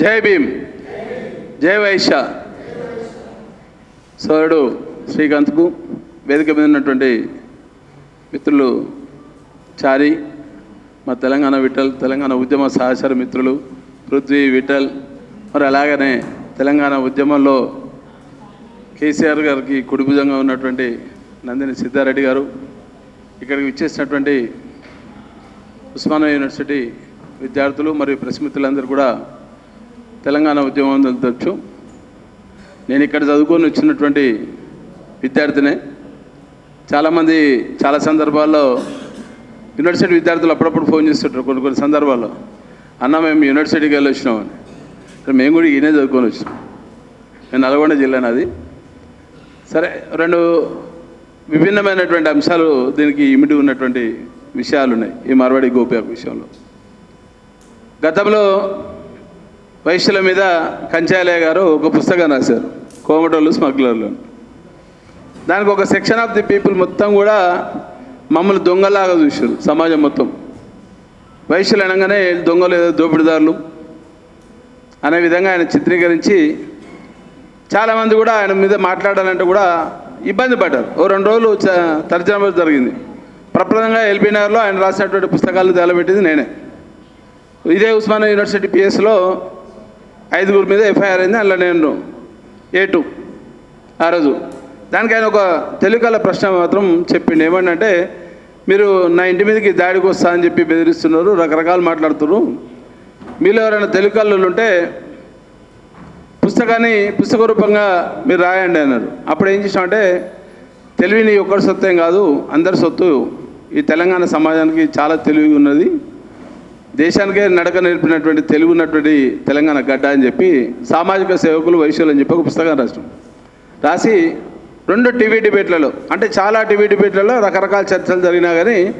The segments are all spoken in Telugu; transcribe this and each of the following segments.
జై భీమ్. జై వైశ్య. సోదరుడు శ్రీకాంత్కు వేదిక మీద ఉన్నటువంటి మిత్రులు చారి మా తెలంగాణ విఠల్ తెలంగాణ ఉద్యమ సహచర మిత్రులు పృథ్వీ విఠల్ మరి అలాగనే తెలంగాణ ఉద్యమంలో కేసీఆర్ గారికి కుడిభుజంగా ఉన్నటువంటి నందిని సిద్ధారెడ్డి గారు ఇక్కడికి విచ్చేసినటువంటి ఉస్మానియా యూనివర్సిటీ విద్యార్థులు మరియు ప్రెస్ మిత్రులందరూ కూడా తెలంగాణ ఉద్యమం తెలుసు నేను ఇక్కడ చదువుకొని వచ్చినటువంటి విద్యార్థినే. చాలామంది చాలా సందర్భాల్లో యూనివర్సిటీ విద్యార్థులు అప్పుడప్పుడు ఫోన్ చేస్తుంటారు కొన్ని కొన్ని సందర్భాల్లో. అన్న మేము యూనివర్సిటీకి వెళ్ళి వచ్చినామని. మేము కూడా ఈయనే చదువుకొని వచ్చినాం. నేను నల్గొండ జిల్లా నాది. సరే రెండు విభిన్నమైనటువంటి అంశాలు దీనికి ఇమిడి ఉన్నటువంటి విషయాలు ఉన్నాయి ఈ మార్వాడి గోప్యాక్ విషయంలో. గతంలో వైశ్యుల మీద కంచాలయ్య గారు ఒక పుస్తకం రాశారు కోమటోళ్ళు స్మగ్లర్లు. దానికి ఒక సెక్షన్ ఆఫ్ ది పీపుల్ మొత్తం కూడా మమ్మల్ని దొంగలాగా చూశారు సమాజం మొత్తం. వైశ్యులు అనగానే దొంగలు ఏదో దోపిడిదారులు. అనే విధంగా ఆయన చిత్రీకరించి చాలామంది కూడా ఆయన మీద మాట్లాడాలంటే కూడా ఇబ్బంది పడ్డారు. ఓ రెండు రోజులు తర్జన జరిగింది. ప్రప్రదంగా ఎల్బీ నగర్లో ఆయన రాసినటువంటి పుస్తకాలు తేలబెట్టింది నేనే. ఇదే ఉస్మానియా యూనివర్సిటీ పిఎస్లో ఐదుగురు మీద ఎఫ్ఐఆర్ అయింది అందులో నేను ఏ టూ ఆ రోజు. దానికి ఆయన ఒక తెలుగుల ప్రశ్న మాత్రం చెప్పిండు. ఏమంటే మీరు నా ఇంటి మీదకి దాడికి వస్తా అని చెప్పి బెదిరిస్తున్నారు రకరకాలు మాట్లాడుతున్నారు. మీలో ఎవరైనా తెలుగు ఉంటే పుస్తకాన్ని పుస్తక రూపంగా మీరు రాయండి అన్నారు. అప్పుడు ఏం చేసామంటే తెలివి నీ ఒక్కరి సొత్తు ఏం కాదు అందరి సొత్తు ఈ తెలంగాణ సమాజానికి చాలా తెలివి ఉన్నది దేశానికే నడక నేర్పినటువంటి తెలుగు ఉన్నటువంటి తెలంగాణ గడ్డ అని చెప్పి సామాజిక సేవకులు వైశ్యులు అని చెప్పి ఒక పుస్తకం రాసినాం. రాసి రెండు టీవీ డిబేట్లలో అంటే చాలా టీవీ డిబేట్లలో రకరకాల చర్చలు జరిగినా కానీ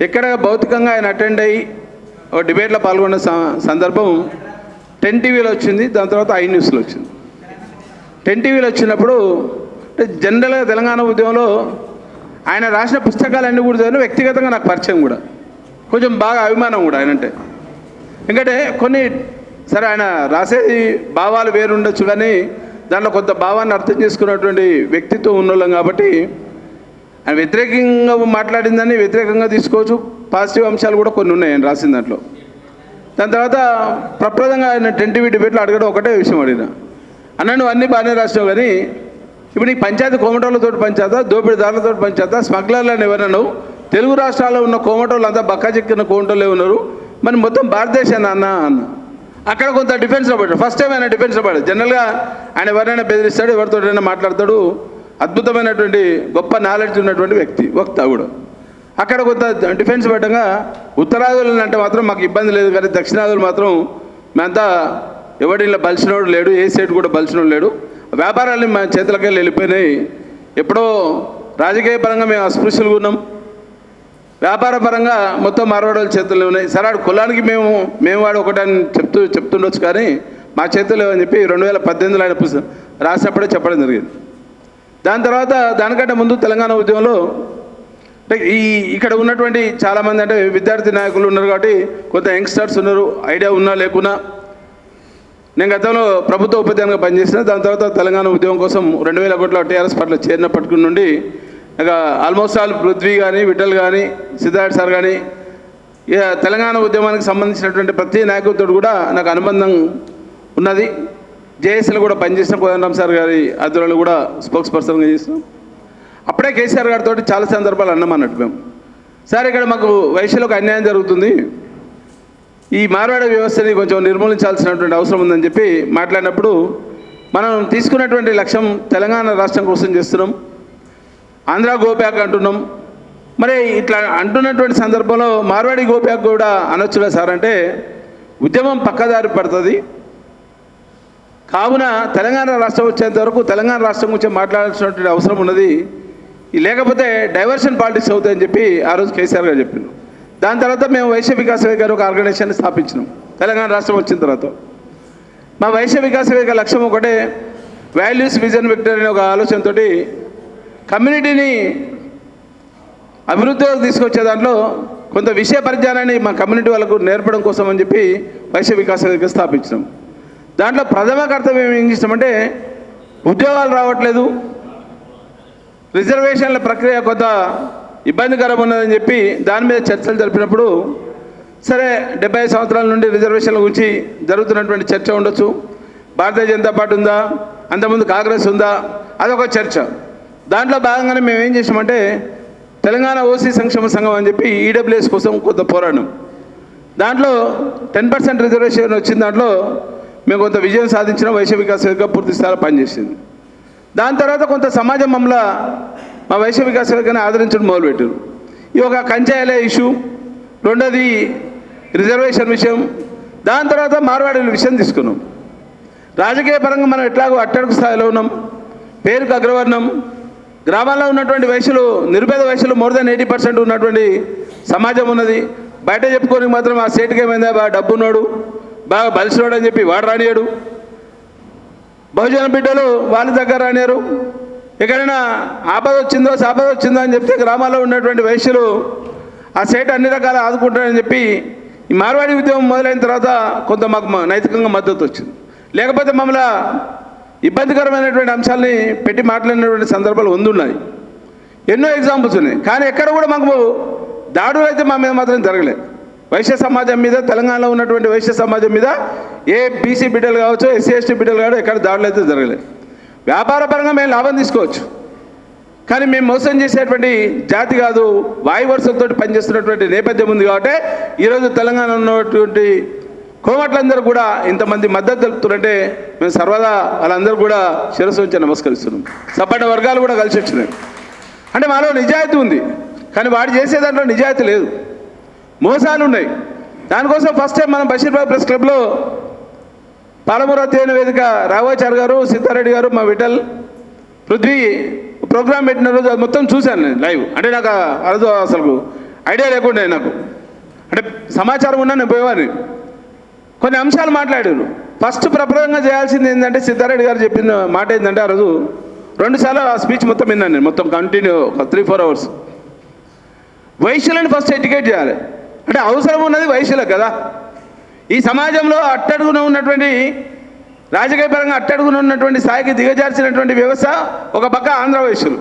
ఎక్కడ భౌతికంగా ఆయన అటెండ్ అయ్యి ఒక డిబేట్లో పాల్గొన్న స- సందర్భం టెన్ టీవీలో వచ్చింది దాని తర్వాత ఐ న్యూస్లో వచ్చింది. టెన్ టీవీలో వచ్చినప్పుడు అంటే జనరల్గా తెలంగాణ ఉద్యమంలో ఆయన రాసిన పుస్తకాలన్నీ కూడా చదివిన వ్యక్తిగతంగా నాకు పరిచయం కూడా. కొంచెం బాగా అభిమానం కూడా ఆయన అంటే ఎందుకంటే కొన్ని సరే ఆయన రాసేది భావాలు వేరుండొచ్చు కానీ దాంట్లో కొంత భావాన్ని అర్థం చేసుకున్నటువంటి వ్యక్తిత్వం ఉన్నోళ్ళం కాబట్టి ఆయన వ్యతిరేకంగా మాట్లాడిందని వ్యతిరేకంగా తీసుకోవచ్చు. పాజిటివ్ అంశాలు కూడా కొన్ని ఉన్నాయి ఆయన రాసిన దాంట్లో. దాని తర్వాత ప్రప్రదంగా ఆయన టెన్ డిబేట్లో అడగడం ఒకటే విషయం అడిగిన. అన్న నువ్వు అన్నీ బాగానే రాసినావు కానీ ఇప్పుడు నీ పంచాయతీ కోమటోళ్ళతో పంచాయతా దోపిడీదారులతో పంచాయతా స్మగ్లర్లను ఎవరన్నావు తెలుగు రాష్ట్రాల్లో ఉన్న కోమటోళ్ళంతా బక్క చెక్కిన కోమటోళ్ళే ఉన్నారు. మరి మొత్తం భారతదేశాన్ని అన్న అన్న. అక్కడ కొంత డిఫెన్స్లో పడ్డాడు. ఫస్ట్ టైం ఆయన డిఫెన్స్లో పడ్డాడు. జనరల్గా ఆయన ఎవరైనా బెదిరిస్తాడు ఎవరితోటైనా మాట్లాడతాడు. అద్భుతమైనటువంటి గొప్ప నాలెడ్జ్ ఉన్నటువంటి వ్యక్తి వక్త కూడా అక్కడ కొంత డిఫెన్స్ పడ్డంగా ఉత్తరాదులు అంటే మాత్రం మాకు ఇబ్బంది లేదు కానీ దక్షిణాదులు మాత్రం మేమంతా ఎవడిలో బలిసినోడు లేడు ఏ సైడ్ కూడా బలిసినోడు లేడు. వ్యాపారాలు మా చేతులకే వెళ్ళిపోయినాయి. ఎప్పుడో రాజకీయ పరంగా మేము అస్పృశ్యులుగా ఉన్నాం. వ్యాపార పరంగా మొత్తం మార్వాడోళ్ళ చేతుల్లో ఉన్నాయి. సరే ఆడు కులానికి మేము మేము వాడు ఒకటని చెప్తూ చెప్తుండొచ్చు కానీ మా చేతుల్లో అని చెప్పి రెండు వేల పద్దెనిమిదిలో ఆయన పుస్తకం రాసినప్పుడే చెప్పడం జరిగింది. దాని తర్వాత దానికంటే ముందు తెలంగాణ ఉద్యమంలో అంటే ఈ ఇక్కడ ఉన్నటువంటి చాలామంది అంటే విద్యార్థి నాయకులు ఉన్నారు కాబట్టి కొంత యంగ్స్టర్స్ ఉన్నారు ఐడియా ఉన్నా లేకున్నా. నేను గతంలో ప్రభుత్వ ఉపాధ్యాయునిగా పనిచేసిన దాని తర్వాత తెలంగాణ ఉద్యమం కోసం రెండు వేల ఒకటిలో టీఆర్ఎస్ పార్టీలో చేరినప్పటి నుండి ఇక ఆల్మోస్ట్ ఆల్ పృథ్వీ కానీ విఠల్ కానీ సిద్ధార్థ్ సార్ కానీ ఇక తెలంగాణ ఉద్యమానికి సంబంధించినటువంటి ప్రతి నాయకులతో కూడా నాకు అనుబంధం ఉన్నది. జేఏసీలో కూడా పనిచేసిన కోదండరామ్ సార్ గారి ఆధ్వర్యంలో కూడా స్పోక్స్ పర్సన్గా చేసినాం. అప్పుడే కేసీఆర్ గారితో చాలా సందర్భాలు అన్నాం అన్నట్టు మేము. సార్ ఇక్కడ మాకు వైశ్యులకు అన్యాయం జరుగుతుంది. ఈ మార్వాడ వ్యవస్థని కొంచెం నిర్మూలించాల్సినటువంటి అవసరం ఉందని చెప్పి మాట్లాడినప్పుడు మనం తీసుకున్నటువంటి లక్ష్యం తెలంగాణ రాష్ట్రం కోసం చేస్తున్నాం. ఆంధ్ర గోప్యాక్ అంటున్నాం. మరి ఇట్లా అంటున్నటువంటి సందర్భంలో మార్వాడి గోప్యాక్ కూడా అనొచ్చులే సార్ అంటే ఉద్యమం పక్కదారి పడుతుంది. కావున తెలంగాణ రాష్ట్రం వచ్చేంత వరకు తెలంగాణ రాష్ట్రం గురించి మాట్లాడాల్సినటువంటి అవసరం ఉన్నది. లేకపోతే డైవర్షన్ పాలిటిక్స్ అవుతాయని చెప్పి ఆ రోజు కేసీఆర్ గారు చెప్పిండు దాని తర్వాత మేము వైశ్య వికాస్ వేదిక గారు ఒక ఆర్గనైజేషన్ స్థాపించినాం. తెలంగాణ రాష్ట్రం వచ్చిన తర్వాత. మా వైశ్య వికాస్ వేదిక లక్ష్యం ఒకటే వాల్యూస్ విజన్ విక్టర్ అనే ఒక ఆలోచనతోటి కమ్యూనిటీని అభివృద్ధిలోకి తీసుకొచ్చే దాంట్లో కొంత విషయ పరిజ్ఞానాన్ని మా కమ్యూనిటీ వాళ్ళకు నేర్పడం కోసం అని చెప్పి వైశ్య వికాస దగ్గర స్థాపించినాం. దాంట్లో ప్రథమ కర్తవ్యం ఏం చేస్తామంటే ఉద్యోగాలు రావట్లేదు. రిజర్వేషన్ల ప్రక్రియ కొంత ఇబ్బందికరం ఉన్నదని చెప్పి దాని మీద చర్చలు జరిపినప్పుడు సరే డెబ్బై సంవత్సరాల నుండి రిజర్వేషన్ల గురించి జరుగుతున్నటువంటి చర్చ ఉండొచ్చు. భారతీయ జనతా పార్టీ ఉందా? అంతకుముందు కాంగ్రెస్ ఉందా? అదొక చర్చ. దాంట్లో భాగంగానే మేము ఏం చేసామంటే తెలంగాణ ఓసీ సంక్షేమ సంఘం అని చెప్పి ఈడబ్ల్యూఎస్ కోసం కొంత పోరాడం దాంట్లో టెన్ పర్సెంట్ రిజర్వేషన్ వచ్చిన దాంట్లో మేము కొంత విజయం సాధించిన వైశ్య వికాస్ వేదిక పూర్తి స్థాయిలో పనిచేసింది. దాని తర్వాత కొంత సమాజం మమ్మల్ని మా వైశ్య వికాస్ వేదికని ఆదరించడం మొదలుపెట్టారు. ఈ ఒక కంచాయలే ఇష్యూ. రెండోది రిజర్వేషన్ విషయం. దాని తర్వాత మార్వాడీల విషయం తీసుకున్నాం. రాజకీయ పరంగా మనం ఎట్లాగో అట్టడుగు స్థాయిలో ఉన్నాం. పేరుకు అగ్రవర్ణం. గ్రామాల్లో ఉన్నటువంటి వయసులు నిరుపేద వయసులు మోర్ దెన్ ఎయిటీ పర్సెంట్ ఉన్నటువంటి సమాజం ఉన్నది. బయట చెప్పుకొని మాత్రం ఆ సేటుకి ఏమైందా? బాగా డబ్బున్నాడు బాగా బలిసినోడు అని చెప్పి వాడు రానియాడు. బహుజన బిడ్డలు వాళ్ళ దగ్గర రానియారు. ఎక్కడైనా ఆపద వచ్చిందో సాపద వచ్చిందో అని చెప్తే గ్రామాల్లో ఉన్నటువంటి వయసులు ఆ సేట్ అన్ని రకాల ఆదుకుంటారని చెప్పి ఈ మార్వాడి ఉద్యమం మొదలైన తర్వాత కొంత మాకు నైతికంగా మద్దతు వచ్చింది. లేకపోతే మమ్మల్ని ఇబ్బందికరమైనటువంటి అంశాలని పెట్టి మాట్లాడినటువంటి సందర్భాలు వందున్నాయి. ఎన్నో ఎగ్జాంపుల్స్ ఉన్నాయి. కానీ ఎక్కడ కూడా మాకు దాడులు అయితే మా మీద మాత్రం జరగలేదు. వైశ్య సమాజం మీద తెలంగాణలో ఉన్నటువంటి వైశ్య సమాజం మీద ఏ బీసీ బిడ్డలు కావచ్చు ఎస్సీ ఎస్టీ బిడ్డలు కావచ్చు ఎక్కడ దాడులు అయితే జరగలేదు. వ్యాపారపరంగా మేము లాభం తీసుకోవచ్చు. కానీ మేము మోసం చేసేటువంటి జాతి కాదు వాయువర్సంతో పనిచేస్తున్నటువంటి నేపథ్యం ఉంది కాబట్టి ఈరోజు తెలంగాణ ఉన్నటువంటి కోమట్లందరూ కూడా ఇంతమంది మద్దతు తెలుపుతున్నారంటే మేము సర్వదా వాళ్ళందరూ కూడా శిరస్సు ఉంచి నమస్కరిస్తున్నాం. సపట వర్గాలు కూడా కలిసి వచ్చినాయి. అంటే మాలో నిజాయితీ ఉంది. కానీ వాడు చేసే దాంట్లో నిజాయితీ లేదు. మోసాలు ఉన్నాయి. దానికోసం ఫస్ట్ టైం మనం బషీర్బాద్ ప్రెస్ క్లబ్లో పాలమూర అధ్యయన వేదిక రాఘవాచార్య గారు సీతారెడ్డి గారు మా విఠల్ పృథ్వీ ప్రోగ్రామ్ పెట్టిన రోజు అది మొత్తం చూశాను నేను లైవ్. అంటే నాకు ఆ- రోజు అసలు ఐడియా లేకుండా నాకు. అంటే సమాచారం ఉన్నా నేను పోయేవాడిని. కొన్ని అంశాలు మాట్లాడాను ఫస్ట్ ప్రప్రదంగా చేయాల్సింది ఏంటంటే సిద్ధారెడ్డి గారు చెప్పిన మాట ఏంటంటే ఆ రోజు రెండుసార్లు ఆ స్పీచ్ మొత్తం విన్నాను నేను. మొత్తం కంటిన్యూ ఒక త్రీ ఫోర్ అవర్స్ వైశ్యులను ఫస్ట్ ఎడ్యుకేట్ చేయాలి. అంటే అవసరం ఉన్నది వైశ్యులకు కదా. ఈ సమాజంలో అట్టడుగున ఉన్నటువంటి రాజకీయ పరంగా అట్టడుగున ఉన్నటువంటి స్థాయికి దిగజార్చినటువంటి వ్యవస్థ ఒక పక్క ఆంధ్ర వైశ్యులు.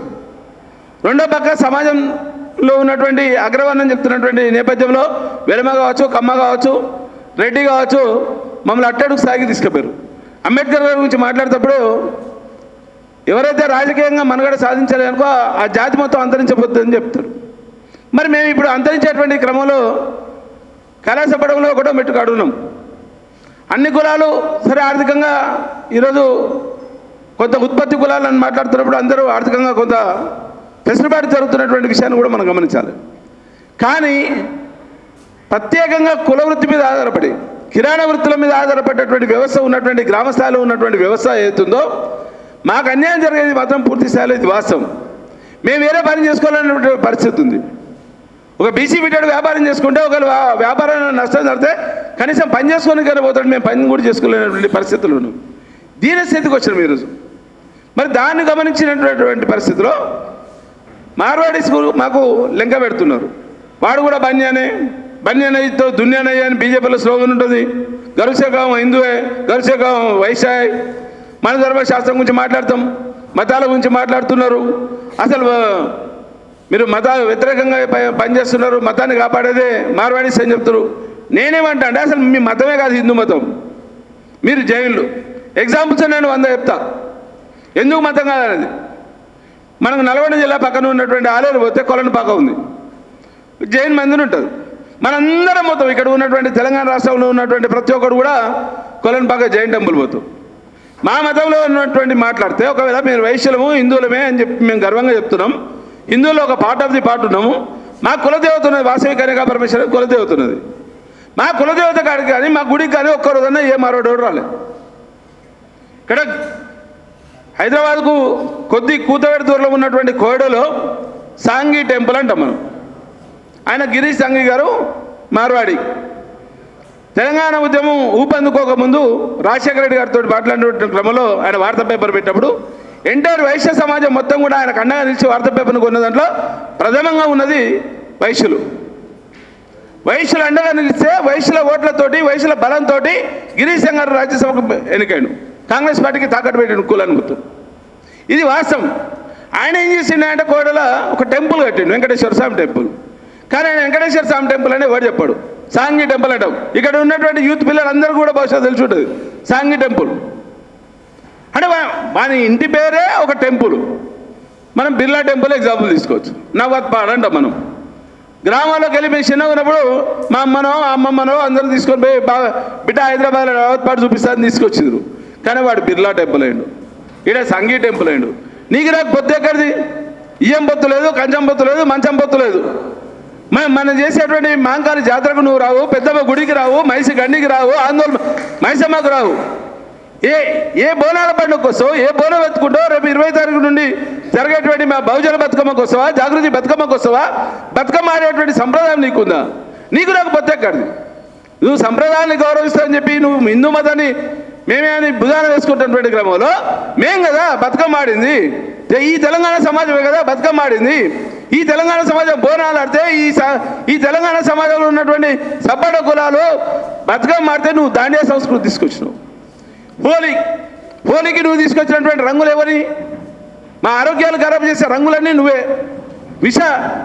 రెండో పక్క సమాజంలో ఉన్నటువంటి అగ్రవర్ణం చెప్తున్నటువంటి నేపథ్యంలో వెలమ కావచ్చు కమ్మ కావచ్చు రెడ్డి కావచ్చు మమ్మల్ని అట్టడుగు స్థాయికి తీసుకుపోయారు అంబేద్కర్ గారి గురించి మాట్లాడేటప్పుడు ఎవరైతే రాజకీయంగా మనుగడ సాధించలేనుకో ఆ జాతి మొత్తం అంతరించబోతుందని చెప్తారు. మరి మేము ఇప్పుడు అంతరించేటువంటి క్రమంలో కళాసపడంలో కూడా మెట్టుకు అడుగున్నాం అన్ని కులాలు సరే ఆర్థికంగా ఈరోజు కొంత ఉత్పత్తి కులాలను మాట్లాడుతున్నప్పుడు అందరూ ఆర్థికంగా కొంత వెసులుబాటు జరుగుతున్నటువంటి విషయాన్ని కూడా మనం గమనించాలి. కానీ ప్రత్యేకంగా కుల వృత్తి మీద ఆధారపడి కిరాణా వృత్తుల మీద ఆధారపడేటువంటి వ్యవస్థ ఉన్నటువంటి గ్రామ స్థాయిలో ఉన్నటువంటి వ్యవస్థ ఏతుందో మాకు అన్యాయం జరిగేది మాత్రం పూర్తి స్థాయిలో ఇది వాస్తవం. మేము వేరే పని చేసుకోవాలనేటువంటి పరిస్థితి ఉంది. ఒక బీసీ బిడ్డడు వ్యాపారం చేసుకుంటే ఒక వ్యాపారం నష్టం జరిగితే కనీసం పని చేసుకొని కానీ పోతాడు మేము పని కూడా చేసుకోలేనటువంటి పరిస్థితులు ఉన్నాం దీని స్థితికి వచ్చినాం ఈరోజు. మరి దాన్ని గమనించినటువంటి పరిస్థితిలో మార్వాడీస్ మాకు లెంక పెడుతున్నారు. వాడు కూడా బన్యానే బన్యనయ్యతో దున్యానయ్య అని బీజేపీలో స్లోగన్ ఉంటుంది. గరుసేగాం హిందువే గరుసేగాం వైశాయ్. మన ధర్మశాస్త్రం గురించి మాట్లాడతాం మతాల గురించి మాట్లాడుతున్నారు. అసలు మీరు మత వ్యతిరేకంగా ప- పనిచేస్తున్నారు మతాన్ని కాపాడేదే మార్వాడీస్ అని చెప్తారు నేనేమంటా అంటే అసలు మీ మతమే కాదు హిందూ మతం. మీరు జైన్లు ఎగ్జాంపుల్స్ నేను వంద చెప్తా. ఎందుకు మతం కాదనేది? మనకు నల్గొండ జిల్లా పక్కన ఉన్నటువంటి ఆలయాలు పోతే కొలనుపాక ఉంది. జైన్ మందిని ఉంటుంది. మనందరం మొత్తం ఇక్కడ ఉన్నటువంటి తెలంగాణ రాష్ట్రంలో ఉన్నటువంటి ప్రతి ఒక్కరు కూడా కొలనుపాక జైన్ టెంపుల్ పోతాం. మా మతంలో ఉన్నటువంటి మాట్లాడితే ఒకవేళ మీరు వైశ్యులము హిందువులమే అని చెప్పి మేము గర్వంగా చెప్తున్నాం. హిందువుల్లో ఒక పార్ట్ ఆఫ్ ది పార్ట్ ఉన్నాము. మా కులదేవత ఉన్నది వాసవి కనికా పరమేశ్వర కులదేవత ఉన్నది. మా కులదేవత కాడికి కానీ మా గుడికి కానీ ఒక్క రోజన్నా ఏ మరోడోడు రాలేదు ఇక్కడ హైదరాబాద్కు కొద్ది కూతవేడు దూరంలో ఉన్నటువంటి కోడలో సాంగి టెంపుల్ అంటాం మనం. ఆయన గిరీష్ సంఘి గారు మార్వాడి. తెలంగాణ ఉద్యమం ఊపందుకోక ముందు రాజశేఖర రెడ్డి గారితో మాట్లాడిన క్రమంలో ఆయన వార్తా పేపర్ పెట్టినప్పుడు ఎంటైర్ వైశ్య సమాజం మొత్తం కూడా ఆయనకు అండగా నిలిచి వార్తా పేపర్ను కొన్న దాంట్లో ప్రథమంగా ఉన్నది వైశ్యులు. వైశ్యులు అండగా నిలిస్తే వైశ్యుల ఓట్లతోటి వైశ్యుల బలంతో గిరీష్ గారు రాజ్యసభకు ఎన్నికైను కాంగ్రెస్ పార్టీకి తాకట్టు పెట్టాడు కులాన్ని గుర్తు. ఇది వాస్తవం. ఆయన ఏం చేసిండే కోడల ఒక టెంపుల్ కట్టిండు వెంకటేశ్వర స్వామి టెంపుల్. కానీ ఆయన వెంకటేశ్వర స్వామి టెంపుల్ అనే వాడు చెప్పాడు? సాంగి టెంపుల్ అంటాం. ఇక్కడ ఉన్నటువంటి యూత్ పిల్లలందరూ కూడా బహుశా తెలిసి ఉంటుంది. సాంగి టెంపుల్. అంటే మన ఇంటి పేరే ఒక టెంపుల్. మనం బిర్లా టెంపుల్ ఎగ్జాంపుల్ తీసుకోవచ్చు. నవత్పాడ్ అంటాం మనం. గ్రామాల్లోకి వెళ్ళి మేము చిన్నగా ఉన్నప్పుడు మా అమ్మనో అమ్మమ్మనో అందరూ తీసుకొని పోయి బాగా బిడ్డ హైదరాబాద్లో నవత్పాడు చూపిస్తారని తీసుకొచ్చిండ్రు. కానీ వాడు బిర్లా టెంపుల్ అయిండు. ఈడ సంగీ టెంపుల్ అయిండు. నీకు నాకు పొత్తు ఎక్కడిది? ఇయ్యం పొత్తు లేదు కంచం పొత్తు లేదు మంచం పొత్తు లేదు. మనం మనం చేసేటువంటి మాంకాలి జాతరకు నువ్వు రావు పెద్దమ్మ గుడికి రావు మైసి గండికి రావు ఆందోళన మైసమ్మకు రావు. ఏ ఏ బోనాల పండుగ కోసం ఏ బోనం బతుకుంటో రేపు ఇరవై తారీఖు నుండి జరిగేటువంటి మా బహుజన బతుకమ్మ కోసమా జాగృతి బతుకమ్మ కోసమా బతుకమ్మ ఆడేటువంటి సంప్రదాయం నీకుందా? నీకు నాకు బతెక్కడిది నువ్వు సంప్రదాయాన్ని గౌరవిస్తావని చెప్పి నువ్వు హిందూ మతాన్ని మేమే అని భుజాన వేసుకుంటున్నటువంటి క్రమంలో మేం కదా బతుకమ్మ ఆడింది. ఈ తెలంగాణ సమాజమే కదా బతుకమ్మ ఆడింది. ఈ తెలంగాణ సమాజం బోనాలు ఆడితే ఈ స- ఈ తెలంగాణ సమాజంలో ఉన్నటువంటి సబ్బడ కులాలు బతుకం మారితే నువ్వు దాండియా సంస్కృతి తీసుకొచ్చినావు. హోలీ హోలీకి నువ్వు తీసుకొచ్చినటువంటి రంగులు ఎవరి మా ఆరోగ్యాలు ఖరాబ్ చేసే రంగులన్నీ నువ్వే. విష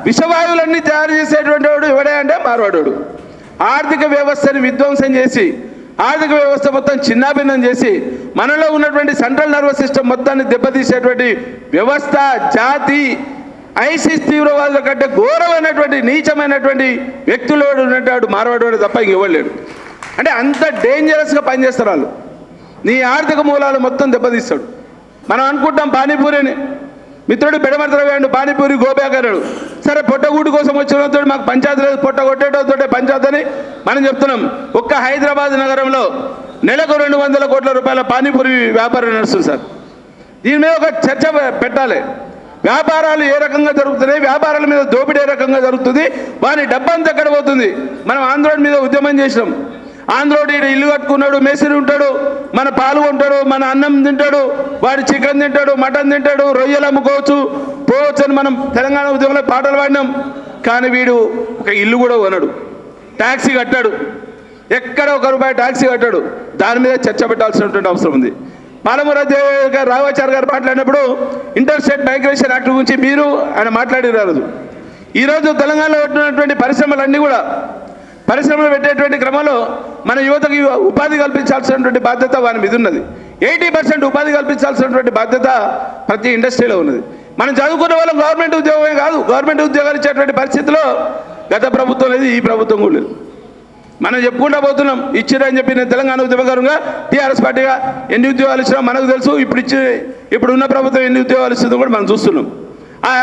విషవాయువులన్నీ తయారు చేసేటువంటి వాడు ఎవడే అంటే మార్వాడోడు. ఆర్థిక వ్యవస్థని విధ్వంసం చేసి ఆర్థిక వ్యవస్థ మొత్తం చిన్నాభిన్నం చేసి మనలో ఉన్నటువంటి సెంట్రల్ నర్వస్ సిస్టమ్ మొత్తాన్ని దెబ్బతీసేటువంటి వ్యవస్థ జాతి ఐసిస్ తీవ్రవాదుల కంటే ఘోరమైనటువంటి నీచమైనటువంటి వ్యక్తులు ఉన్నట్టు మార్వాడోడు తప్ప ఇంకెవ్వలేడు అంటే అంత డేంజరస్గా పనిచేస్తారు వాళ్ళు. నీ ఆర్థిక మూలాలు మొత్తం దెబ్బతీస్తాడు. మనం అనుకుంటాం పానీపూరిని మిత్రుడు బెడమర్తరగాడు పానీపూరి గోబేకరాడు సరే పొట్టగూడు కోసం వచ్చినతో మాకు పంచాయతీ లేదు పొట్ట కొట్టేటోతో పంచాయతీ అని మనం చెప్తున్నాం. ఒక్క హైదరాబాద్ నగరంలో నెలకు రెండు వందల కోట్ల రూపాయల పానీపూరి వ్యాపారం నడుస్తుంది సార్. దీని మీద ఒక చర్చ పెట్టాలి. వ్యాపారాలు ఏ రకంగా జరుగుతున్నాయి? వ్యాపారాల మీద దోపిడీ ఏ రకంగా జరుగుతుంది? వారి డబ్బంతా ఎక్కడ పోతుంది మనం ఆంధ్రోడ్ మీద ఉద్యమం చేసినాం. ఆంధ్రోడ్ ఈడ ఇల్లు కట్టుకున్నాడు మేసిరి ఉంటాడు మన పాలు ఉంటాడు మన అన్నం తింటాడు వాడు చికెన్ తింటాడు మటన్ తింటాడు రొయ్యలు అమ్ముకోవచ్చు. పోవచ్చు అని మనం తెలంగాణ ఉద్యమంలో పాటలు పాడినాం. కానీ వీడు ఒక ఇల్లు కూడా కొనడు. ట్యాక్సీ కట్టాడు. ఎక్కడ ఒక రూపాయి ట్యాక్సీ కట్టాడు. దాని మీద చర్చ పెట్టాల్సినటువంటి అవసరం ఉంది. పాలమూరు అధ్యక్ష గారు మాట్లాడినప్పుడు ఇంటర్ స్టేట్ మైగ్రేషన్ యాక్ట్ గురించి మీరు ఆయన మాట్లాడినారు. ఈరోజు తెలంగాణలో ఉన్నటువంటి పరిశ్రమలన్నీ కూడా పరిశ్రమలు పెట్టేటువంటి క్రమంలో మన యువతకి ఉపాధి కల్పించాల్సినటువంటి బాధ్యత వారి మీద ఉన్నది. ఎయిటీ పర్సెంట్ ఉపాధి కల్పించాల్సినటువంటి బాధ్యత ప్రతి ఇండస్ట్రీలో ఉన్నది. మనం చదువుకున్న వాళ్ళం గవర్నమెంట్ ఉద్యోగమే కాదు గవర్నమెంట్ ఉద్యోగాలు ఇచ్చేటువంటి పరిస్థితిలో గత ప్రభుత్వం లేదు ఈ ప్రభుత్వం కూడా లేదు. మనం చెప్పుకుంటా పోతున్నాం. ఇచ్చిరని చెప్పి నేను తెలంగాణ ఉద్యమకారంగా టీఆర్ఎస్ పార్టీగా ఎన్ని ఉద్యోగాలు ఇచ్చినా మనకు తెలుసు. ఇప్పుడు ఇచ్చి ఇప్పుడు ఉన్న ప్రభుత్వం ఎన్ని ఉద్యోగాలు ఇస్తుందో కూడా మనం చూస్తున్నాం.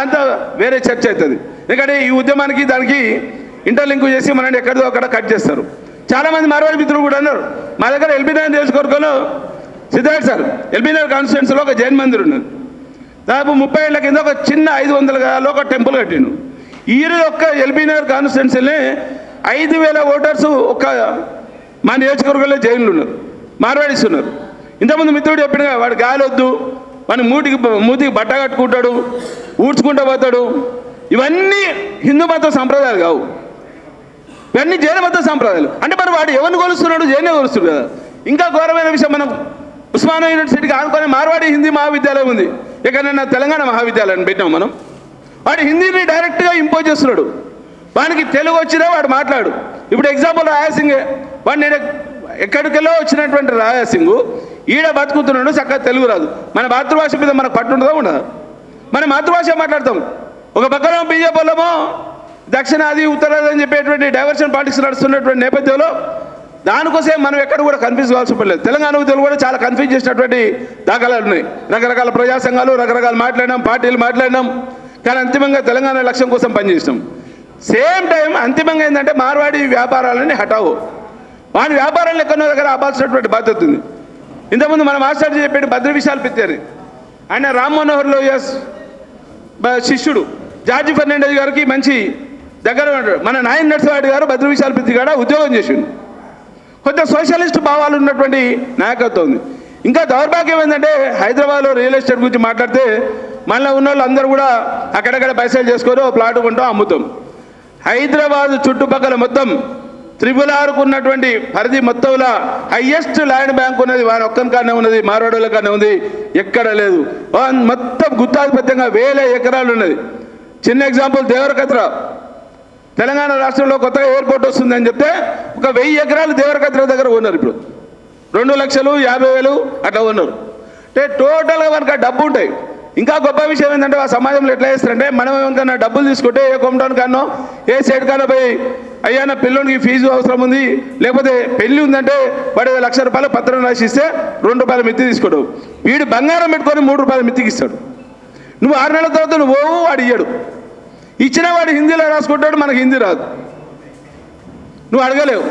అంతా వేరే చర్చ అవుతుంది. ఎందుకంటే ఈ ఉద్యమానికి దానికి ఇంటర్లింక్ చేసి మనల్ని ఎక్కడిదో అక్కడ కట్ చేస్తారు. చాలామంది మార్వాడి మిత్రులు కూడా అన్నారు. మా దగ్గర ఎల్బీ నగర్ నియోజకవర్గంలో సిద్ధార్థ్ సార్ ఎల్బీ నగర్ కాన్స్టిట్యున్సీలో ఒక జైన్ మందిర్ ఉన్నది. దాదాపు ముప్పై ఏళ్ళ కింద ఒక చిన్న ఐదు వందల గజాల్లో ఒక టెంపుల్ కట్టిండు. ఈ ఒక్క ఎల్బీ నగర్ కాన్స్టిట్యున్సీలో ఐదు వేల ఓటర్స్ ఒక మా నియోజకవర్గంలో జైలు ఉన్నారు మార్వాడిస్తున్నారు. ఇంతకుముందు మిత్రుడు చెప్పిన వాడు గాలొద్దు వాడిని మూటికి మూతికి బట్ట కట్టుకుంటాడు ఊడ్చుకుంటూ పోతాడు. ఇవన్నీ హిందూ మత సంప్రదాయాలు కావు. ఇవన్నీ జైన మత సంప్రదాయాలు. అంటే మరి వాడు ఎవరిని కొలుస్తున్నాడు? జైనే కొలుస్తున్నాడు కదా. ఇంకా ఘోరమైన విషయం మనం ఉస్మానియా యూనివర్సిటీకి ఆనుకునే మార్వాడి హిందీ మహావిద్యాలయం ఉంది. ఎక్కడైనా తెలంగాణ మహావిద్యాలయం పెట్టాం మనం. వాడు హిందీని డైరెక్ట్గా ఇంపోజ్ చేస్తున్నాడు. వానికి తెలుగు వచ్చినా వాడు మాట్లాడు. ఇప్పుడు ఎగ్జాంపుల్ రాయాసింగే. వాడు నేను ఎక్కడికెళ్ళో వచ్చినటువంటి రాయాసింగు ఈడ బతుకుతున్నాడు చక్కగా తెలుగు రాదు. మన మాతృభాష మీద మనకు పట్టు ఉంటుందా ఉండదా? మన మాతృభాష మాట్లాడతాం. ఒక పక్కన బీజేపీ దక్షిణాది ఉత్తరాది అని చెప్పేటువంటి డైవర్షన్ పాలిటిక్స్ నడుస్తున్నటువంటి నేపథ్యంలో దానికోసం మనం ఎక్కడ కూడా కన్ఫ్యూజ్ కావాల్సి పడలేదు లేదు. తెలంగాణ తెలుగు కూడా చాలా కన్ఫ్యూజ్ చేసినటువంటి దాఖలాలు ఉన్నాయి. రకరకాల ప్రజా సంఘాలు రకరకాల మాట్లాడినాం పార్టీలు మాట్లాడినాం. కానీ అంతిమంగా తెలంగాణ లక్ష్యం కోసం పనిచేసినాం. సేమ్ టైం అంతిమంగా ఏంటంటే మార్వాడి వ్యాపారాలని హటావు వాడి వ్యాపారాలు ఎక్కడో దగ్గర ఆపాల్సినటువంటి బాధ్యత ఉంది. ఇంతకుముందు మన మాస్టర్ చెప్పాడు భద్ర విశాల్ పిత్తారు ఆయన రామ్ మనోహర్ లోయస్ బ- శిష్యుడు. జార్జి ఫెర్నాండెస్ గారికి మంచి దగ్గర మన నాయన్ నర్సవాడి గారు భద్ర విశాల్ పిత్తి కూడా ఉద్యోగం చేసిండు. కొంత సోషలిస్ట్ భావాలు ఉన్నటువంటి నాయకత్వం ఉంది. ఇంకా దౌర్భాగ్యం ఏంటంటే హైదరాబాద్లో రియల్ ఎస్టేట్ గురించి మాట్లాడితే మనలో ఉన్న వాళ్ళు అందరూ కూడా అక్కడక్కడ పైసలు చేసుకోరు ప్లాట్ కొంటాం అమ్ముతాం. హైదరాబాద్ చుట్టుపక్కల మొత్తం త్రిపుల్ ఆరుకున్నటువంటి పరిధి మొత్తంలో హైయెస్ట్ ల్యాండ్ బ్యాంక్ ఉన్నది. వారి ఒక్కని ఉన్నది మారోడుల కానే ఉంది ఎక్కడ లేదు. వా- మొత్తం గుత్తాధిపత్యంగా వేల ఎకరాలు ఉన్నది. చిన్న ఎగ్జాంపుల్ దేవరకత్ర. తెలంగాణ రాష్ట్రంలో కొత్తగా ఎయిర్పోర్ట్ వస్తుందని చెప్తే ఒక వెయ్యి ఎకరాలు దేవరకత్ర దగ్గర ఉన్నారు ఇప్పుడు. రెండు లక్షలు యాభై వేలు అట్లా ఉన్నారు అంటే టోటల్గా మనకు డబ్బు ఉంటాయి. ఇంకా గొప్ప విషయం ఏంటంటే ఆ సమాజంలో ఎట్లా చేస్తారంటే మనం ఏమైనా డబ్బులు తీసుకుంటే ఏ కొమ్మటానికి కన్నో ఏ సైడ్ కానో పోయి అయ్యా నా పిల్లోనికి ఫీజు అవసరం ఉంది లేకపోతే పెళ్ళి ఉందంటే వాడు లక్ష రూపాయలు పత్రం రాసిస్తే రెండు రూపాయల మిత్తి తీసుకోడు వీడు బంగారం పెట్టుకొని మూడు రూపాయల మిత్తికి ఇస్తాడు. నువ్వు ఆరు నెలల తర్వాత నువ్వు వాడు ఇయ్యడు. ఇచ్చిన వాడు హిందీలో రాసుకుంటాడు మనకు హిందీ రాదు. నువ్వు అడగలేవు.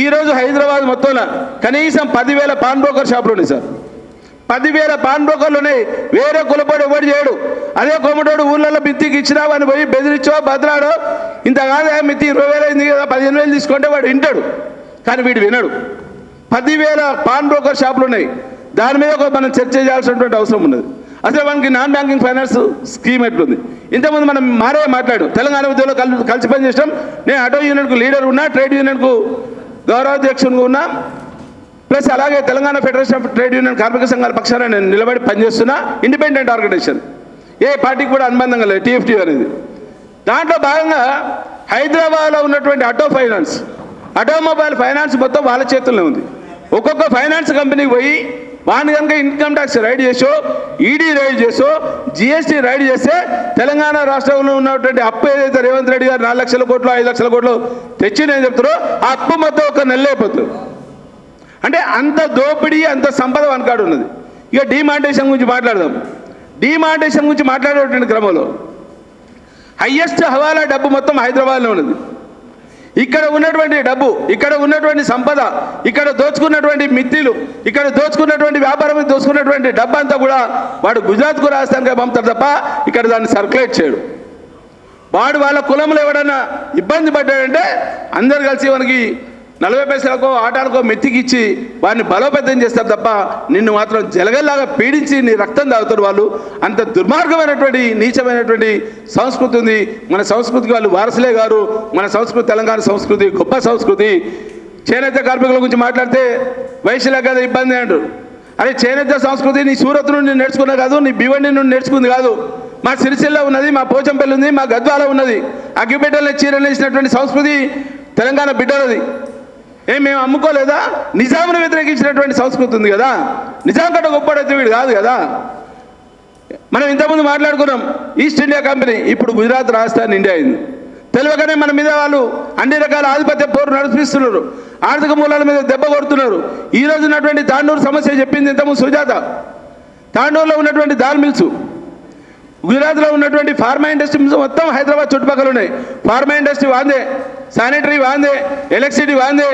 ఈరోజు హైదరాబాద్ మొత్తంలో కనీసం పదివేల పాన్ బ్రోకర్ షాపులు ఉన్నాయి సార్. పదివేల పాన్ బ్రోకర్లు ఉన్నాయి వేరే కులపోడు ఎవడు చేయడు. అదే కొమ్మటోడు ఊళ్ళల్లో మిత్తికి ఇచ్చినావు అని పోయి బెదిరించో భద్రాడో ఇంత కాదు మిత్తి ఇరవై వేలు అయింది కదా పదిహేను వేలు తీసుకుంటే వాడు వింటాడు. కానీ వీడు వినడు. పదివేల పాన్ బ్రోకర్ షాపులు ఉన్నాయి. దాని మీద ఒక మనం చర్చ చేయాల్సినటువంటి అవసరం ఉన్నది. అసలు మనకి నాన్ బ్యాంకింగ్ ఫైనాన్స్ స్కీమ్ ఎట్లుంది? ఇంతకుముందు మనం మారే మాట్లాడు. తెలంగాణ ఉద్యోగంలో కలిసి కలిసి పనిచేసాం నేను ఆటో యూనియన్కు లీడర్ ఉన్నా ట్రేడ్ యూనియన్కు గౌరవాధ్యక్షునిగా ఉన్నా. ప్లస్ అలాగే Telangana federation of trade union కార్మిక సంఘాల పక్షాన నేను నిలబడి పనిచేస్తున్న ఇండిపెండెంట్ ఆర్గనైజేషన్. ఏ పార్టీకి కూడా అనుబంధంగా లేదు టీఎఫ్టీ అనేది. దాంట్లో భాగంగా హైదరాబాద్లో ఉన్నటువంటి ఆటో ఫైనాన్స్. ఆటోమొబైల్ ఫైనాన్స్ మొత్తం వాళ్ళ చేతుల్లో ఉంది. ఒక్కొక్క ఫైనాన్స్ కంపెనీకి పోయి వాడిని కనుక ఇన్కమ్ ట్యాక్స్ రైడ్ చేసో ఈడీ రైడ్ చేసో జిఎస్టీ రైడ్ చేస్తే తెలంగాణ రాష్ట్రంలో ఉన్నటువంటి అప్పు ఏదైతే రేవంత్ రెడ్డి గారు నాలుగు లక్షల కోట్లు ఐదు లక్షల కోట్లు తెచ్చి నేను చెప్తారో ఆ అప్పు మొత్తం ఒక నెల అయిపోతుంది. అంటే అంత దోపిడీ అంత సంపద వెనకాడు ఉన్నది. ఇక డిమాండేషన్ గురించి మాట్లాడదాం. డిమాండేషన్ గురించి మాట్లాడేటువంటి క్రమంలో హయ్యెస్ట్ హవాలా డబ్బు మొత్తం హైదరాబాద్లో ఉన్నది. ఇక్కడ ఉన్నటువంటి డబ్బు ఇక్కడ ఉన్నటువంటి సంపద ఇక్కడ దోచుకున్నటువంటి మిత్తిలు ఇక్కడ దోచుకున్నటువంటి వ్యాపారం దోచుకున్నటువంటి డబ్బు అంతా కూడా వాడు గుజరాత్కు రాజస్థాన్గా పంపుతాడు తప్ప ఇక్కడ దాన్ని సర్క్యులేట్ చేయడు. వాడు వాళ్ళ కులంలో ఎవడన్నా ఇబ్బంది పడ్డాడంటే అందరు కలిసి మనకి నలభై పైసలకో ఆటాలకో మెత్తికిచ్చి వారిని బలోపేతం చేస్తారు తప్ప నిన్ను మాత్రం జలగల్లాగా పీడించి నీ రక్తం తాగుతారు వాళ్ళు. అంత దుర్మార్గమైనటువంటి నీచమైనటువంటి సంస్కృతి ఉంది. మన సంస్కృతికి వాళ్ళు వారసులే గారు మన సంస్కృతి తెలంగాణ సంస్కృతి గొప్ప సంస్కృతి. చేనేత కార్మికుల గురించి మాట్లాడితే వైశ్యుల కదా ఇబ్బంది అంటారు. అరే చేనేత సంస్కృతి నీ సూరత్ నుండి నేర్చుకున్నా కాదు నీ భివండి నుండి నేర్చుకుంది కాదు. మా సిరిసిల్ల ఉన్నది మా పోచంపల్లి ఉంది మా గద్వాల ఉన్నది. అగ్గిబిడ్డల చీరలు వేసినటువంటి సంస్కృతి తెలంగాణ బిడ్డలది. ఏం మేము అమ్ముకోలేదా? నిజామును వ్యతిరేకించినటువంటి సంస్కృతి ఉంది కదా. నిజాం కంటే గొప్పడైతే వీడు కాదు కదా. మనం ఇంతకుముందు మాట్లాడుకున్నాం ఈస్ట్ ఇండియా కంపెనీ ఇప్పుడు గుజరాత్ రాజస్థాన్ ఇండియా అయింది. తెలియకనే మన మీద వాళ్ళు అన్ని రకాల ఆధిపత్య పోరు నడిపిస్తున్నారు. ఆర్థిక మూలాల మీద దెబ్బ కొడుతున్నారు. ఈ రోజు ఉన్నటువంటి తాండూరు సమస్య చెప్పింది ఇంతకుముందు సుజాత. తాండూరులో ఉన్నటువంటి దాల్ మిల్స్. గుజరాత్లో ఉన్నటువంటి ఫార్మా ఇండస్ట్రీ మొత్తం హైదరాబాద్ చుట్టుపక్కల ఉన్నాయి. ఫార్మా ఇండస్ట్రీ వాందే. శానిటరీ వాందే ఎలక్ట్రిసిటీ వాందే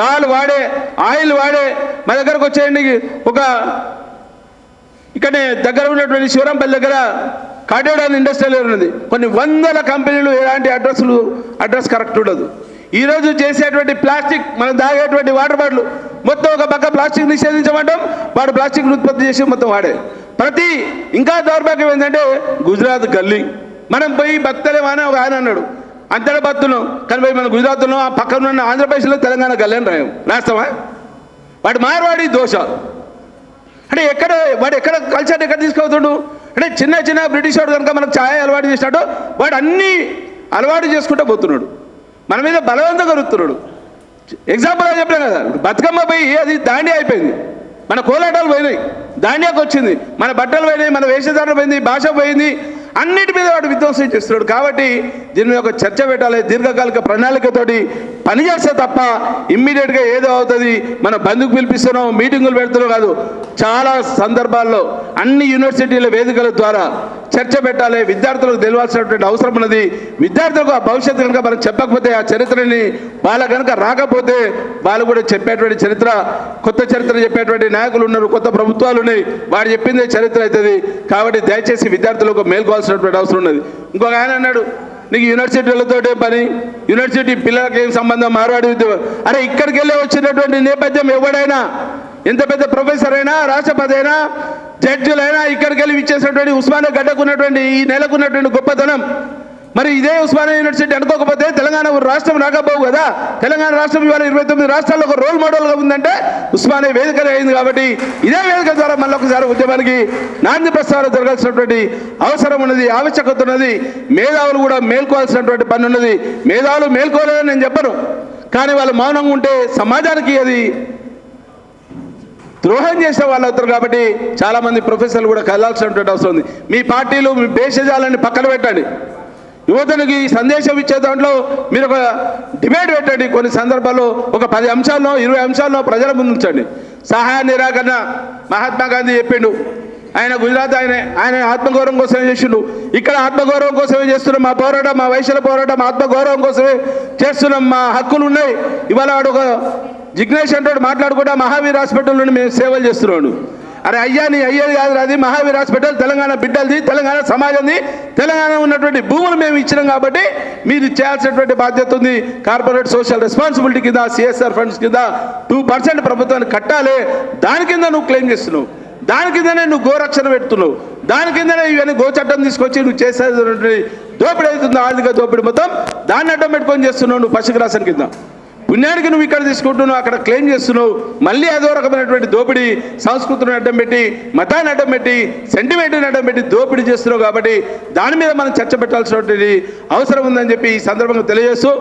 దాల్ వాడే ఆయిల్ వాడే. మా దగ్గరకు వచ్చేయండి ఒక ఇక్కడనే దగ్గర ఉన్నటువంటి శివరంపల్లి దగ్గర కాటేడాన్ ఇండస్ట్రియల్ ఉన్నది. కొన్ని వందల కంపెనీలు ఎలాంటి అడ్రస్లు అడ్రస్ కరెక్ట్ ఉండదు. ఈరోజు చేసేటువంటి ప్లాస్టిక్ మనం తాగేటువంటి వాటర్ బాటిల్ మొత్తం ఒక పక్క ప్లాస్టిక్ నిషేధించమంటాం వాడు ప్లాస్టిక్ ఉత్పత్తి చేసి మొత్తం వాడే. ప్రతి ఇంకా దౌర్భాగ్యం ఏంటంటే గుజరాత్ గల్లీ. మనం పోయి బతలేమని ఒక ఆయన అన్నాడు. అంతటా బతున్నాం కానీ మన గుజరాత్లో ఆ పక్కన ఉన్న ఆంధ్రప్రదేశ్లో తెలంగాణ గల్లీ రాయం. రాస్తామా వాడు మార్వాడి దోష. అంటే ఎక్కడ వాడు ఎక్కడ కల్చర్ ఎక్కడ తీసుకెళ్తాడు అంటే చిన్న చిన్న బ్రిటిష్ వాడు కనుక మనకు ఛాయ్ అలవాటు చేసినట్టు వాడు అన్నీ అలవాటు చేసుకుంటూ పోతున్నాడు. మన మీద బలవంతంగా కలుగుతున్నాడు ఎగ్జాంపుల్ అని చెప్పాను కదా. బతుకమ్మ పోయి అది దాండి అయిపోయింది. మన కోలాటాలు పోయినాయి. దాండియాకి వచ్చింది. మన బట్టలు పోయినాయి మన వేషధారణ పోయింది భాష పోయింది అన్నిటి మీద వాడు విధ్వంసం చేస్తున్నాడు. కాబట్టి దీని మీద ఒక చర్చ పెట్టాలి. దీర్ఘకాలిక ప్రణాళికతోటి పనిచేస్తే తప్ప ఇమ్మీడియట్గా ఏదో అవుతుంది. మన బంధుకు పిలిపిస్తున్నాం మీటింగులు పెడుతున్నాం కాదు. చాలా సందర్భాల్లో అన్ని యూనివర్సిటీల వేదికల ద్వారా చర్చ పెట్టాలి. విద్యార్థులకు తెలియాల్సినటువంటి అవసరం ఉన్నది. విద్యార్థులకు ఆ భవిష్యత్తు కనుక మనం చెప్పకపోతే ఆ చరిత్రని వాళ్ళ కనుక రాకపోతే వాళ్ళు కూడా చెప్పేటువంటి చరిత్ర కొత్త చరిత్ర చెప్పేటువంటి నాయకులు ఉన్నారు కొత్త ప్రభుత్వాలు ఉన్నాయి. వాడు చెప్పిందే చరిత్ర అవుతుంది. కాబట్టి దయచేసి విద్యార్థులకు మేల్కోవాల్సినటువంటి అవసరం ఉన్నది. ఇంకొక ఆయన అన్నాడు నీకు యూనివర్సిటీలతోటే పని యూనివర్సిటీ పిల్లలకి ఏం సంబంధం? మార్వాడి విద్య అరే ఇక్కడికి వెళ్ళి వచ్చినటువంటి నేపథ్యం ఎవడైనా ఎంత పెద్ద ప్రొఫెసర్ అయినా రాష్ట్రపతి అయినా జడ్జిలైనా ఇక్కడికి వెళ్ళి ఇచ్చేసినటువంటి ఉస్మానియా గడ్డకున్నటువంటి ఈ నెలకున్నటువంటి గొప్పతనం. మరి ఇదే ఉస్మానియా యూనివర్సిటీ అనుకోకపోతే తెలంగాణ రాష్ట్రం రాకపోవు కదా. తెలంగాణ రాష్ట్రం ఇవాళ ఇరవై తొమ్మిది రాష్ట్రాల్లో ఒక రోల్ మోడల్గా ఉందంటే ఉస్మానియా వేదిక అయింది కాబట్టి ఇదే వేదిక ద్వారా మళ్ళీ ఒకసారి ఉద్యమానికి నాంది ప్రస్తావన జరగాల్సినటువంటి అవసరం ఉన్నది ఆవశ్యకత ఉన్నది మేధావులు కూడా మేల్కోవాల్సినటువంటి పని ఉన్నది. మేధావులు మేల్కోలేదని నేను చెప్పను. కానీ వాళ్ళు మౌనంగా ఉంటే సమాజానికి అది ద్రోహం చేసే వాళ్ళు అవుతారు కాబట్టి చాలామంది ప్రొఫెసర్లు కూడా కదలాల్సినటువంటి అవసరం ఉంది. మీ పార్టీలు మీ భేషజాలని పక్కన పెట్టండి. యువతనికి సందేశం ఇచ్చే దాంట్లో మీరు ఒక డిబేట్ పెట్టండి కొన్ని సందర్భాల్లో ఒక పది అంశాల్లో ఇరవై అంశాల్లో ప్రజల ముందు ఉంచండి. సహాయ నిరాకరణ మహాత్మా గాంధీ చెప్పిండు. ఆయన గుజరాత్ ఆయన ఆయన ఆత్మగౌరవం కోసమే చేసిండు. ఇక్కడ ఆత్మగౌరవం కోసమే చేస్తున్నాం మా పోరాటం మా వైశ్యుల పోరాటం ఆత్మగౌరవం కోసమే చేస్తున్నాం మా హక్కులు ఉన్నాయి. ఇవాళ వాడు ఒక జిగ్నేష్ అంటాడు మాట్లాడుకుంటా మహావీర్ హాస్పిటల్ నుండి మేము సేవలు చేస్తున్నాడు. అరే అయ్యా నీ అయ్యేది కాదు అది మహావీర్ హాస్పిటల్ తెలంగాణ బిడ్డలది తెలంగాణ సమాజంది. తెలంగాణ ఉన్నటువంటి భూములు మేము ఇచ్చినాం కాబట్టి మీరు చేయాల్సినటువంటి బాధ్యత ఉంది. కార్పొరేట్ సోషల్ రెస్పాన్సిబిలిటీ కింద సిఎస్ఆర్ ఫండ్స్ కింద టూ పర్సెంట్ ప్రభుత్వాన్ని కట్టాలి. దాని కింద నువ్వు క్లెయిమ్ చేస్తున్నావు. దాని కిందనే నువ్వు గోరక్షణ పెడుతున్నావు. దాని కిందనే ఇవన్నీ గోచట్టం తీసుకొచ్చి నువ్వు చేసేటువంటి దోపిడీ అవుతుందో? ఆర్థిక దోపిడీ మొత్తం దాన్ని అడ్డం పెట్టుకొని చేస్తున్నావు నువ్వు పశుగ్రాసం కింద. పుణ్యానికి నువ్వు ఇక్కడ తీసుకుంటున్నావు అక్కడ క్లెయిమ్ చేస్తున్నావు. మళ్ళీ అదో రకమైనటువంటి దోపిడీ సంస్కృతిని అడ్డం పెట్టి మతాన్ని అడ్డం పెట్టి సెంటిమెంట్ని అడ్డం పెట్టి దోపిడీ చేస్తున్నావు కాబట్టి దాని మీద మనం చర్చ పెట్టాల్సినటువంటి అవసరం ఉందని చెప్పి ఈ సందర్భంగా తెలియజేస్తూ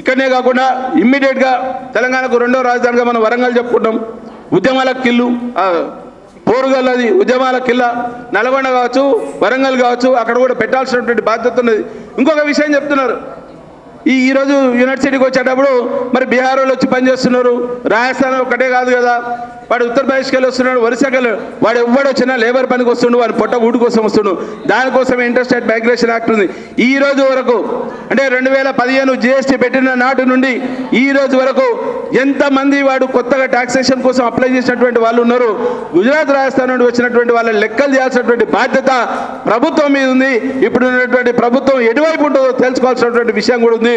ఇక్కడనే కాకుండా ఇమ్మీడియట్గా తెలంగాణకు రెండో రాజధానిగా మనం వరంగల్ చెప్పుకుంటాం. ఉద్యమాల కిల్లు పోరుగల్లది ఉద్యమాల కిల్ల నల్గొండ కావచ్చు వరంగల్ కావచ్చు అక్కడ కూడా పెట్టాల్సినటువంటి బాధ్యత ఉన్నది. ఇంకొక విషయం చెప్తున్నారు. ఈ ఈరోజు యూనివర్సిటీకి వచ్చేటప్పుడు మరి బీహార్ వాళ్ళు వచ్చి పనిచేస్తున్నారు రాజస్థాన్ ఒకటే కాదు కదా. వాడు ఉత్తరప్రదేశ్కి వెళ్ళి వస్తున్నాడు ఒరిస్సాకి వాడు ఎవ్వడు వచ్చినా లేబర్ పనికి వస్తుండు వాడు పొట్ట ఊటి కోసం వస్తుండు. దానికోసం ఇంటర్స్టేట్ మైగ్రేషన్ యాక్ట్ ఉంది. ఈ రోజు వరకు అంటే రెండు వేల పదిహేను జిఎస్టీ పెట్టిన నాటి నుండి ఈ రోజు వరకు ఎంతమంది వాడు కొత్తగా టాక్సేషన్ కోసం అప్లై చేసినటువంటి వాళ్ళు ఉన్నారు? గుజరాత్ రాజస్థాన్ నుండి వచ్చినటువంటి వాళ్ళ లెక్కలు చేయాల్సినటువంటి బాధ్యత ప్రభుత్వం మీద ఉంది. ఇప్పుడు ఉన్నటువంటి ప్రభుత్వం ఎటువైపు ఉంటుందో తెలుసుకోవాల్సినటువంటి విషయం కూడా ఉంది.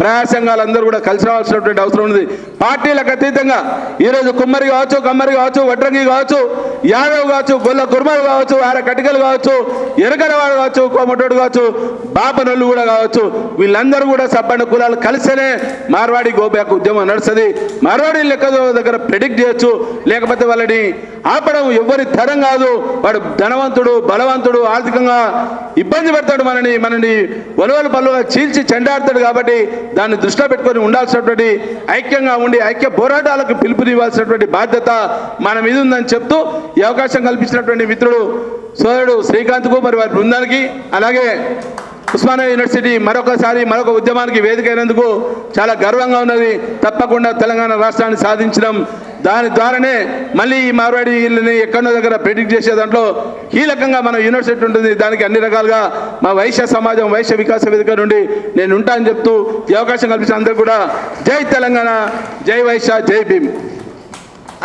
ప్రజా సంఘాలందరూ కూడా కలిసి రావాల్సినటువంటి అవసరం ఉంది. పార్టీలకు అతీతంగా ఈరోజు కుమ్మరి కావచ్చు కమ్మరి కావచ్చు వడ్రంగి కావచ్చు యాదవ్ కావచ్చు గొల్ల కుర్మలు కావచ్చు ఆర కటికలు కావచ్చు ఎరగడవాడు కావచ్చు కోమటోడు కావచ్చు బాపనోళ్ళు కూడా కావచ్చు. వీళ్ళందరూ కూడా సబ్బండ కులాలు కలిస్తేనే మార్వాడి గోబ్యాక్ ఉద్యమం నడుస్తుంది. మార్వాడి లెక్క దగ్గర ప్రెడిక్ట్ చేయొచ్చు. లేకపోతే వాళ్ళని ఆపడం ఎవరి తరం కాదు. వాడు ధనవంతుడు బలవంతుడు ఆర్థికంగా ఇబ్బంది పెడతాడు మనని మనని వలవల పలుగా చీల్చి చెండాడతాడు కాబట్టి దాన్ని దృష్టిలో పెట్టుకొని ఉండాల్సినటువంటి ఐక్యంగా ఉండి ఐక్య పోరాటాలకు పిలుపునివ్వాల్సినటువంటి బాధ్యత మన మీద ఉందని చెప్తూ ఈ అవకాశం కల్పించినటువంటి మిత్రుడు సోదరుడు శ్రీకాంత్కు మరి వారి బృందానికి అలాగే ఉస్మానియా యూనివర్సిటీ మరొకసారి మరొక ఉద్యమానికి వేదిక అయినందుకు చాలా గర్వంగా ఉన్నది. తప్పకుండా తెలంగాణ రాష్ట్రాన్ని సాధించడం దాని ద్వారానే మళ్ళీ ఈ మార్వాడి వీళ్ళని ఎక్కడో దగ్గర ప్రెడిక్ట్ చేసే దాంట్లో కీలకంగా మన యూనివర్సిటీ ఉంటుంది. దానికి అన్ని రకాలుగా మా వైశ్య సమాజం వైశ్య వికాస వేదిక నుండి నేను ఉంటానని చెప్తూ ఈ అవకాశం కల్పించిన అందరూ కూడా జై తెలంగాణ జై వైశ్య జై భీమ్.